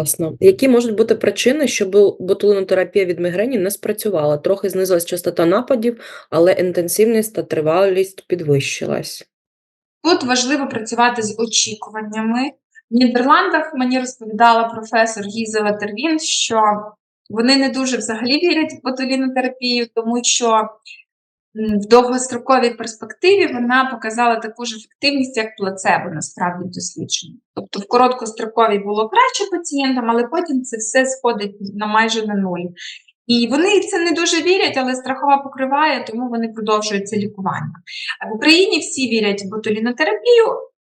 Ясно. Які можуть бути причини, щоб ботулінотерапія від мігрені не спрацювала? Трохи знизилась частота нападів, але інтенсивність та тривалість підвищилась. Тут важливо працювати з очікуваннями. В Нідерландах мені розповідала професор Гізела Тервін, що вони не дуже взагалі вірять в ботулінотерапію, тому що в довгостроковій перспективі вона показала таку ж ефективність, як плацебо, насправді дослідження. Тобто в короткостроковій було краще пацієнтам, але потім це все сходить на майже на нуль. І вони це не дуже вірять, але страхова покриває, тому вони продовжують це лікування. В Україні всі вірять в ботулінотерапію,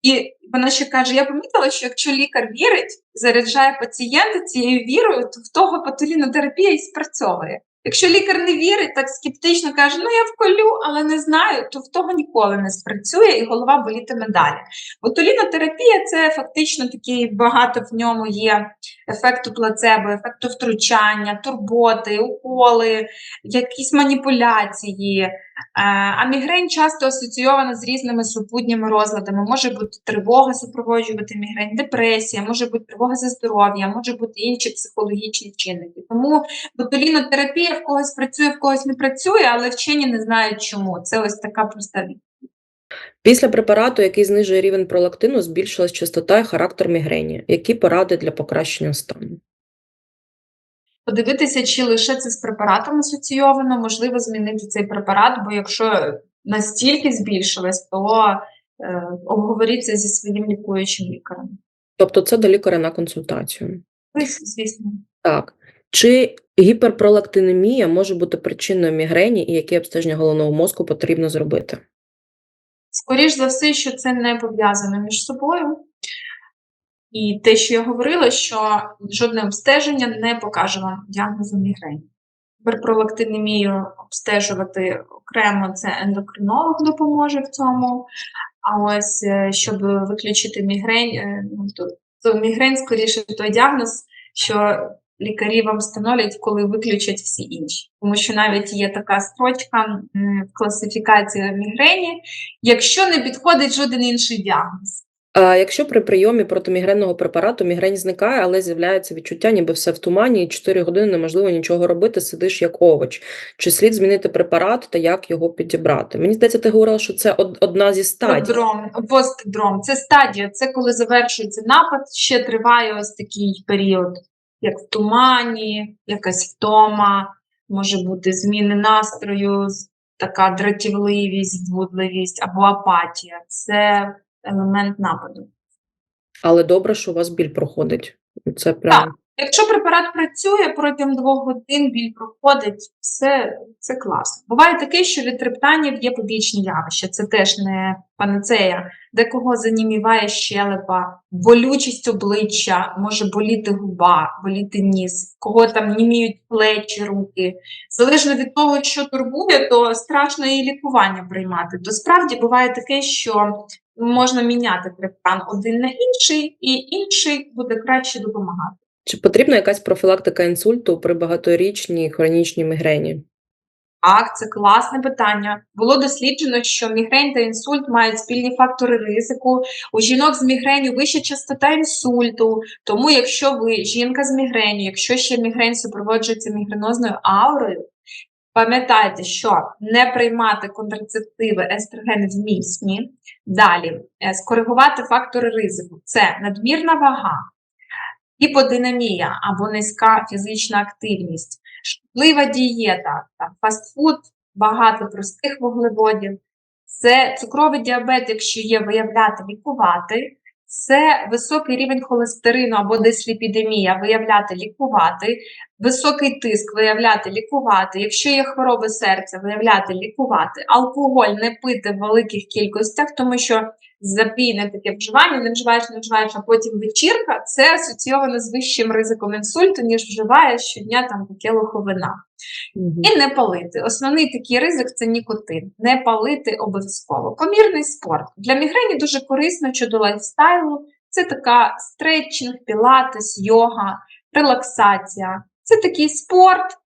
і вона ще каже: я помітила, що якщо лікар вірить, заряджає пацієнта цією вірою, то в того ботулінотерапія і спрацьовує. Якщо лікар не вірить, так скептично каже, ну я вколю, але не знаю, то в того ніколи не спрацює і голова болітиме далі. Ботулінотерапія це фактично такий багато в ньому є ефекту плацебо, ефекту втручання, турботи, уколи, якісь маніпуляції. Е, А мігрень часто асоційована з різними супутніми розладами. Може бути тривога супроводжувати мігрень, депресія, може бути тривога за здоров'я, може бути інші психологічні чинники. Тому ботулінотерапія в когось працює, в когось не працює, але вчені не знають чому. Це ось така проста відповідь. Після препарату, який знижує рівень пролактину, збільшилась частота і характер мігрені. Які поради для покращення стану? подивитися, чи лише це з препаратом асоційовано, можливо, змінити цей препарат, бо якщо настільки збільшилось, то е, обговоріться зі своїм лікуючим лікарем. Тобто це до лікаря на консультацію. Звісно. Так. Чи гіперпролактинемія може бути причиною мігрені і яке обстеження головного мозку потрібно зробити? Скоріш за все, що це не пов'язано між собою. І те, що я говорила, що жодне обстеження не покаже вам діагнозу мігрені. Гіперпролактинемію обстежувати окремо це ендокринолог допоможе в цьому. А ось е, щоб виключити мігрень, е, ну, то, то мігрень скоріше той діагноз, що лікарі вам встановлять, коли виключать всі інші. Тому що навіть є така строчка в класифікації мігрені, якщо не підходить жоден інший діагноз. А якщо при прийомі протимігренного препарату мігрень зникає, але з'являється відчуття, ніби все в тумані, і 4 години неможливо нічого робити, сидиш як овоч. Чи слід змінити препарат та як його підібрати? Мені здається, ти говорила, що це одна зі стадій. Постдром. Це стадія, це коли завершується напад, ще триває ось такий період, як в тумані, якась втома, може бути зміни настрою, така дратівливість, збудливість або апатія. Це елемент нападу. Але добре, що у вас біль проходить. Це прям Якщо препарат працює протягом двох годин, біль проходить, все це класно. Буває таке, що від трептанів є побічні явища. Це теж не панацея. Декого заніміває щелепа, болючість обличчя, може боліти губа, боліти ніс, кого там німіють плечі, руки. Залежно від того, що турбує, то страшно і лікування приймати. То справді буває таке, що можна міняти трептан один на інший, і інший буде краще допомагати. Чи потрібна якась профілактика інсульту при багаторічній хронічній мігрені? Так, це класне питання. Було досліджено, що мігрень та інсульт мають спільні фактори ризику. У жінок з мігренью вища частота інсульту. Тому, якщо ви жінка з мігренью, якщо ще мігрень супроводжується мігренозною аурою, пам'ятайте, що не приймати контрацептиви естрогени вмісні. Далі е, скоригувати фактори ризику. Це надмірна вага, гіподинамія або низька фізична активність, шкідлива дієта, там, фастфуд, багато простих вуглеводів, це цукровий діабет, якщо є, виявляти, лікувати, це високий рівень холестерину або дисліпідемія, виявляти, лікувати, високий тиск, виявляти, лікувати, якщо є хвороби серця, виявляти, лікувати, алкоголь не пити в великих кількостях, тому що запійне таке вживання, не вживаєш, не вживаєш, а потім вечірка, це асоційовано з вищим ризиком інсульту, ніж вживаєш щодня там таке лоховина. Мгм. І не палити. Основний такий ризик це нікотин. Не палити обов'язково. Помірний спорт. Для мігрені дуже корисно щодо лайфстайлу. Це така стретчинг, пілатес, йога, релаксація. Це такий спорт,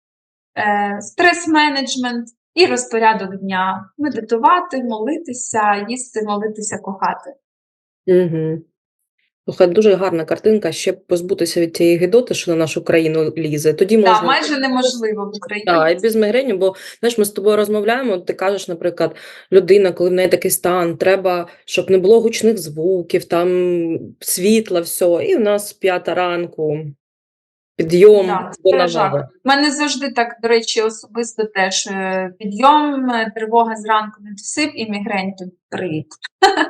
е, стрес-менеджмент і розпорядок дня. Медитувати, молитися, їсти, молитися, кохати. Угу. Слухай, дуже гарна картинка, ще позбутися від цієї гидоти, що на нашу країну лізе. Тоді можна Так, майже неможливо в Україні. Так, і без мігрені, бо знаєш, ми з тобою розмовляємо. Ти кажеш, наприклад, людина, коли в неї такий стан, треба, щоб не було гучних звуків, там світла, все. І в нас п'ята ранку, підйом Так, до наваги. У мене завжди так, до речі, особисто теж е, підйом, е, тривога зранку не досип і мігрень тут привіт.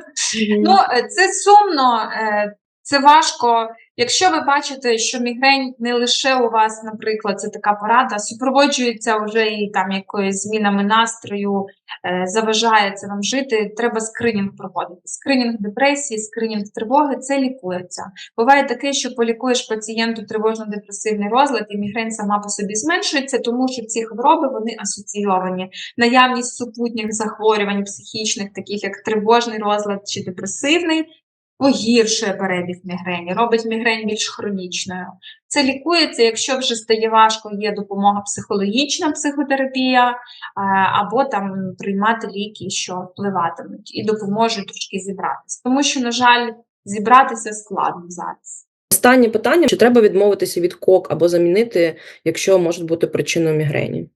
Ну, е, це сумно, це важко. Якщо ви бачите, що мігрень не лише у вас, наприклад, це така порада, супроводжується вже і там якоюсь змінами настрою, е, заважає це вам жити, треба скринінг проводити. Скринінг депресії, скринінг тривоги це лікується. Буває таке, що полікуєш пацієнту тривожно-депресивний розлад, і мігрень сама по собі зменшується, тому що ці хвороби вони асоційовані. Наявність супутніх захворювань психічних, таких як тривожний розлад чи депресивний, погіршує перебіг мігрені, робить мігрень більш хронічною. Це лікується, якщо вже стає важко, є допомога психологічна психотерапія, е, або там приймати ліки, що впливатимуть, і допоможуть трошки зібратися. Тому що, на жаль, зібратися складно зараз. Останнє питання: чи треба відмовитися від кок або замінити, якщо може бути причиною мігрені?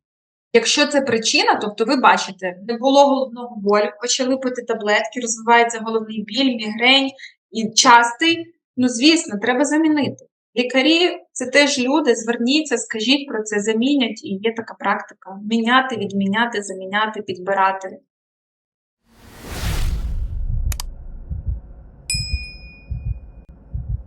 Якщо це причина, тобто ви бачите, не було головного болю, почали пити таблетки, розвивається головний біль, мігрень і частий, ну звісно, треба замінити. Лікарі це теж люди, зверніться, скажіть про це, замінять, і є така практика: міняти, відміняти, заміняти, підбирати.